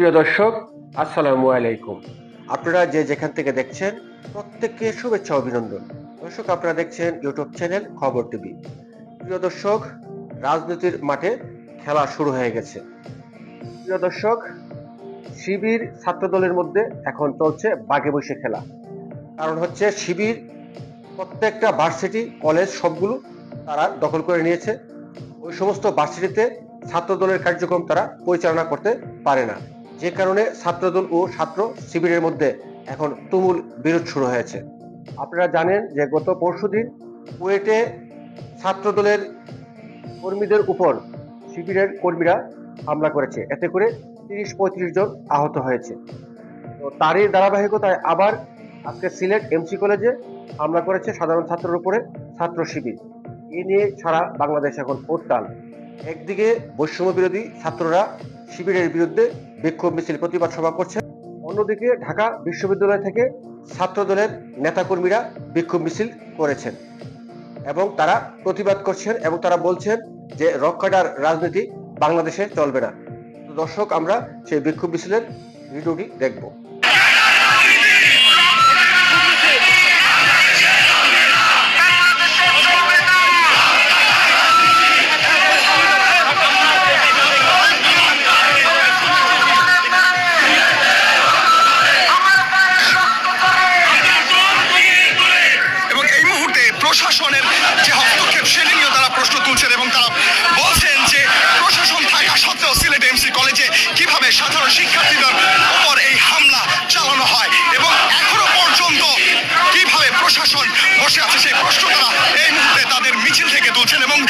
প্রিয় দর্শক, আসসালামু আলাইকুম। আপনারা যে যেখান থেকে দেখছেন, প্রত্যেককে শুভেচ্ছা, অভিনন্দন। দর্শক, আপনারা দেখছেন ইউটিউব চ্যানেল খবর টিভি। প্রিয় দর্শক, রাজনীতির মাঠে খেলা শুরু হয়ে গেছে। প্রিয় দর্শক, শিবির ছাত্রদলের মধ্যে এখন চলছে বাগে বসে খেলা। কারণ হচ্ছে শিবির প্রত্যেকটা ভার্সিটি কলেজ সবগুলো তারা দখল করে নিয়েছে। ওই সমস্ত ভার্সিটিতে ছাত্রদলের কার্যক্রম তারা পরিচালনা করতে পারে না। যে কারণে ছাত্রদল ও ছাত্র শিবিরের মধ্যে এখন তুমুল বিরোধ শুরু হয়েছে। আপনারা জানেন যে গত পরশুদিন কুয়েটে ছাত্রদলের কর্মীদের উপর শিবিরের কর্মীরা হামলা করেছে। এতে করে তিরিশ পঁয়ত্রিশ জন আহত হয়েছে। তো তারই ধারাবাহিকতায় আবার আজকে সিলেট এমসি কলেজে হামলা করেছে সাধারণ ছাত্রের উপরে ছাত্র শিবির। এ নিয়ে সারা বাংলাদেশ এখন উত্তাল। একদিকে বৈষম্য বিরোধী ছাত্ররা শিবিরের বিরুদ্ধে বিক্ষোভ মিছিল প্রতিবাদ সভা করছে। অন্যদিকে ঢাকা বিশ্ববিদ্যালয় থেকে ছাত্রদলের নেতাকর্মীরা বিক্ষোভ মিছিল করেছেন এবং তারা প্রতিবাদ করছেন এবং তারা বলছেন যে রক্ষাটার রাজনীতি বাংলাদেশে চলবে না। দর্শক, আমরা সেই বিক্ষোভ মিছিলের ভিডিওটি দেখব। করেছেন এবং